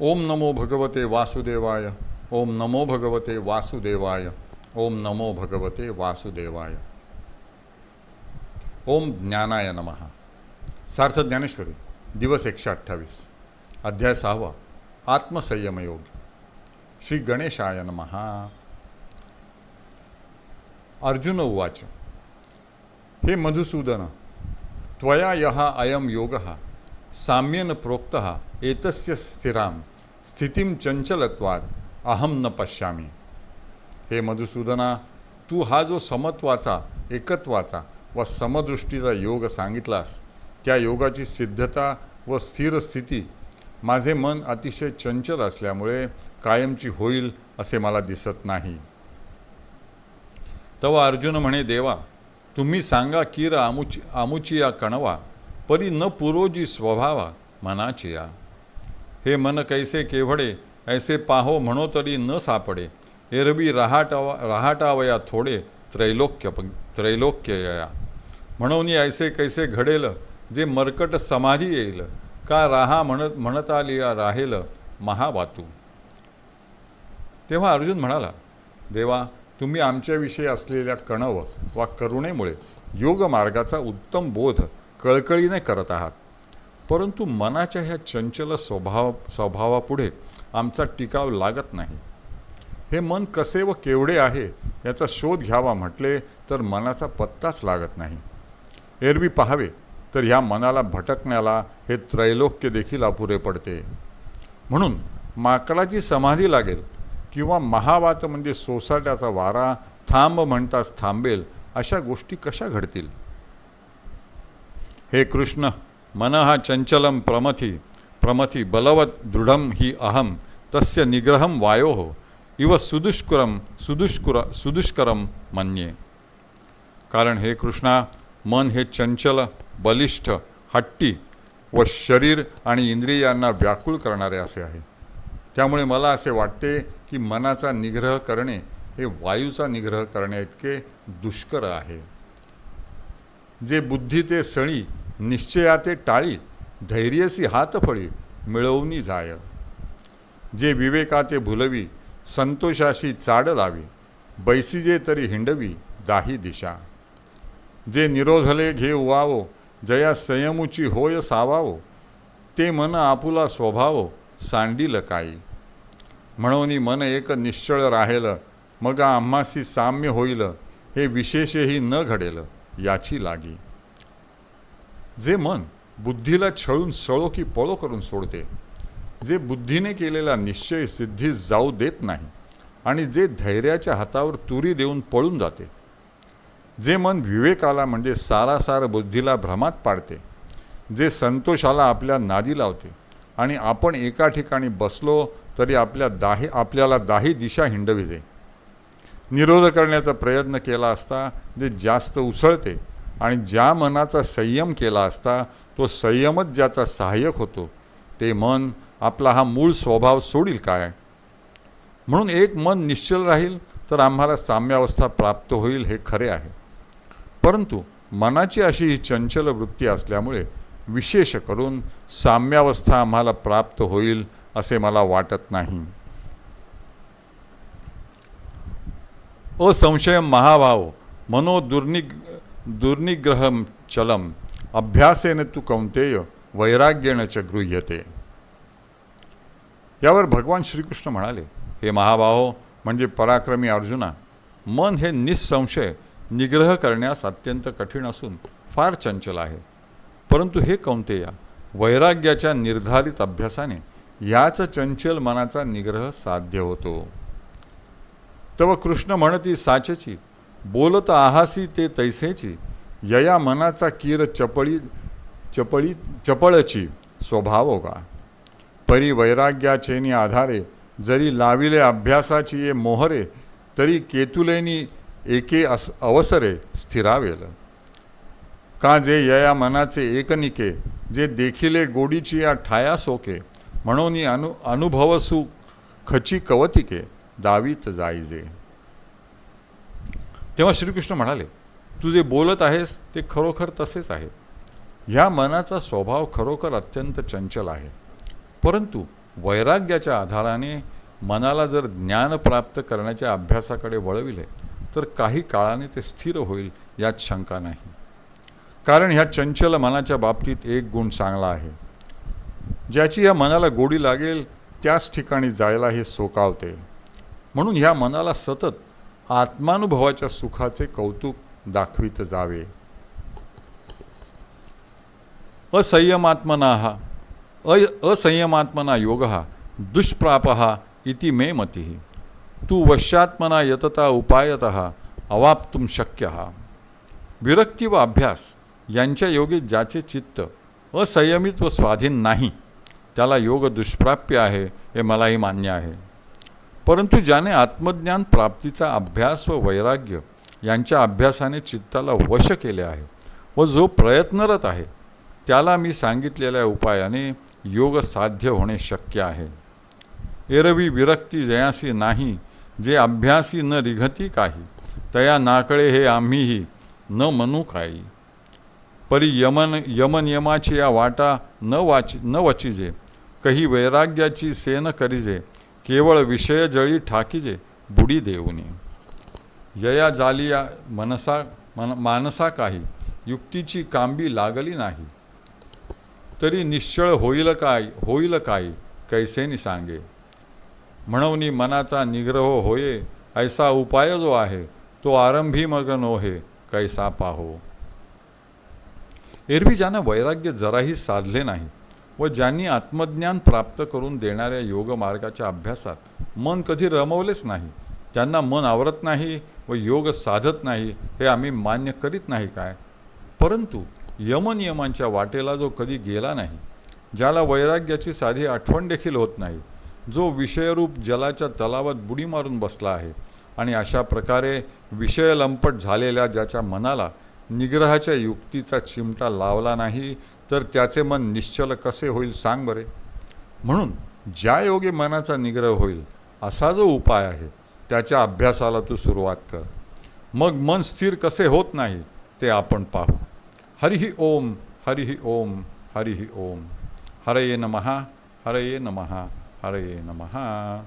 ओम नमो भगवते वासुदेवाय, ओम नमो भगवते वासुदेवाय, ओम नमो भगवते वासुदेवाय। ओम ज्ञानाय नमः। सार्थ ज्ञानेश्वरी, दिवस एकशे अठ्ठावीस। अध्याय सहावा, आत्मसंयमयोग। श्री गणेशाय नमः। अर्जुन उवाच, हे मधुसूदन, त्वया यः अयं योगः साम्येन प्रोक्तः एतस्य स्थिरां स्थितीं चंचलत्वात् अहं न पश्यामि. हे मधुसूदना तू हा जो समत्वाचा एकत्वाचा व समदृष्टीचा योग सांगितलास त्या योगाची सिद्धता व स्थिर स्थिती माझे मन अतिशय चंचल असल्यामुळे कायमची होईल असे मला दिसत नाही. तव अर्जुन म्हणे देवा तुम्ही सांगा कीर आमुची आमुची या कणवा परी न पुरोजी स्वभावा मनाची या हे मन कैसे केवढे ऐसे पाहो म्हणो तरी न सापडे. एरबी रहाटावा रहाटावया थोडे त्रैलोक्य त्रैलोक्य या म्हणून ऐसे कैसे घडेल जे मरकट समाधी येईल का राहा म्हणत म्हणत आली या राहेल महावातू. तेव्हा अर्जुन म्हणाला देवा तुम्ही आमच्याविषयी असलेल्या कणव वा करुणेमुळे योग मार्गाचा उत्तम बोध कळकळीने करत आहात. परंतु मनाच्या ह्या चंचल स्वभाव स्वभावापुढे आमचा टिकाव लागत नाही. हे मन कसे व केवढे आहे याचा शोध घ्यावा म्हटले तर मनाचा पत्ताच लागत नाही. एरवी पाहावे तर ह्या मनाला भटकण्याला हे त्रैलोक्य देखील अपुरे पडते. म्हणून माकडाची समाधी लागेल किंवा महावात म्हणजे सोसाट्याचा वारा थांब म्हणताच थांबेल अशा गोष्टी कशा घडतील? हे कृष्ण मन हा चंचलम प्रमथी प्रमथी बलवत दृढम ही अहम तस्य निग्रहम वायो इव सुदुष्करम सुदुष्कुर सुदुष्करम मन्ये। कारण हे कृष्णा मन हे चंचल बलिष्ठ हट्टी व शरीर आणि इंद्रियांना व्याकुळ करणारे असे आहे. त्यामुळे मला असे वाटते की मनाचा निग्रह करणे हे वायूचा निग्रह करण्याइतके दुष्कर आहे. जे बुद्धी ते सळी निश्चयाते टाळी धैर्यसी हातफळी मिळवणी जाय. जे विवेकाते भुलवी संतोषाशी चाड लावी बैसिजे तरी हिंडवी दाही दिशा. जे निरोधले घे उवावो जया संयमुची होय सावावो ते मन आपुला स्वभाव सांडील काही म्हणून मन एक निश्चळ राहेल मग आम्हासी साम्य होईल हे विशेषही न घडेल. याची लागी. जे मन बुद्धीला छळून सळो की पळो करून सोडते जे बुद्धीने केलेला निश्चय सिद्धीस जाऊ देत नाही आणि जे धैर्याच्या हातावर तुरी देऊन पळून जाते जे मन विवेकाला म्हणजे सारासार बुद्धीला भ्रमात पाडते जे संतोषाला आपल्या नादी लावते आणि आपण एका ठिकाणी बसलो तरी आपल्या दाही आपल्याला दाही दिशा हिंडविते. निरोध करण्याचा प्रयत्न केला असता जे जास्त उसळते आणि ज्या मनाचा संयम केला असता तो संयमच ज्याचा सहाय्यक होतो ते मन आपला हा मूळ स्वभाव सोडील काय? म्हणून एक मन निश्चल राहील तर आम्हाला साम्यावस्था प्राप्त होईल हे खरे आहे. परंतु मनाची अशी ही चंचल वृत्ती असल्यामुळे विशेष करून साम्यावस्था आम्हाला प्राप्त होईल असे मला वाटत नाही. असंशय महाभाव मनो दुर्निग दुर्निग्रहम चलम अभ्यासेन तू कौंतेय वैराग्येण च गृह्यते. यावर भगवान श्रीकृष्ण म्हणाले हे महाभाव म्हणजे पराक्रमी अर्जुना मन हे निसंशय निग्रह करण्यास अत्यंत कठीण असून फार चंचल आहे. परंतु हे कौंतेया वैराग्याच्या निर्धारित अभ्यासाने याच चंचल मनाचा निग्रह साध्य होतो. तव कृष्ण म्हणती साचची बोलत आहासी ते तैसेची यया मनाचा कीर चपळी चपळी चपळची स्वभाव का परी वैराग्याचेनी आधारे जरी लाविले अभ्यासाची ये मोहरे तरी केतुलेनी एके अस अवसरे स्थिरावेल. का जे यया मनाचे एकनिके जे देखिले गोडीची या ठाया सोके म्हणून अनु अनुभवसु खची कवतिके दावीत जायजे. तेव्हा श्रीकृष्ण म्हणाले तू जे बोलत आहेस ते खरोखर तसेच आहे. ह्या मनाचा स्वभाव खरोखर अत्यंत चंचल आहे. परंतु वैराग्याच्या आधाराने मनाला जर ज्ञान प्राप्त करण्याच्या अभ्यासाकडे वळविले तर काही काळाने ते स्थिर होईल यात शंका नाही. कारण ह्या चंचल मनाच्या बाबतीत एक गुण चांगला आहे. ज्याची या मनाला गोडी लागेल त्याच ठिकाणी जायला हे सोकावते. म्हणून ह्या मनाला सतत आत्मानुभवाच्या सुखाचे कौतुक दाखवित जावे. असंयमात्मना अय असंयमात्मना योग दुष्प्राप इति मे मती. तू वश्यात्मना यतता उपायत अवाप्तुम शक्य हा विरक्ती व अभ्यास यांच्या योगी ज्याचे चित्त असंयमित व स्वाधीन नाही त्याला योग दुष्प्राप्य आहे हे मलाही मान्य आहे. परंतु ज्याने आत्मज्ञान प्राप्तीचा अभ्यास व वैराग्य यांच्या अभ्यासाने चित्ताला वश केले आहे व जो प्रयत्नरत आहे त्याला मी सांगितलेल्या उपायाने योग साध्य होणे शक्य आहे. एरवी विरक्ती जयासी नाही जे अभ्यासी न रिघती काही तया नाकळे हे आम्हीही न म्हणू काही. परी यमन यमनियमाची या वाटा न वाची न वचिजे कही वैराग्याची सेन करिजे केवळ विषय जळी ठाकीजे बुडी देऊनी यया जालिया मनसा मन मानसा काही युक्तीची कांबी लागली नाही तरी निश्चळ होईल काय होईल काय कैसेनी सांगे म्हणून मनाचा निग्रह होये ऐसा उपाय जो आहे तो आरंभी मग नोहे कैसा पाहो एरवी ज्यांना वैराग्य जराही साधले नाही व ज्यांनी आत्मज्ञान प्राप्त करून देणाऱ्या योगमार्गाच्या अभ्यासात मन कधी रमवलेच नाही त्यांना मन आवरत नाही व योग साधत नाही हे आम्ही मान्य करीत नाही काय? परंतु यमनियमांच्या वाटेला जो कधी गेला नाही ज्याला वैराग्याची साधी आठवण देखील होत नाही जो विषयरूप जलाच्या तलावात बुडी मारून बसला आहे आणि अशा प्रकारे विषय लंपट झालेल्या ज्याच्या मनाला निग्रहाच्या युक्तीचा चिमटा लावला नाही तर त्याचे मन निश्चल कसे होईल सांग बरे. म्हणून ज्या योगे मनाचा निग्रह होईल असा जो उपाय आहे त्याच्या अभ्यासाला तू सुरुवात कर. मग मन स्थिर कसे होत नाही ते आपण पाहू. हरिही ओम हरिही ओम हरिही ओम. हरये नमहा हरये नमः हरये नमहा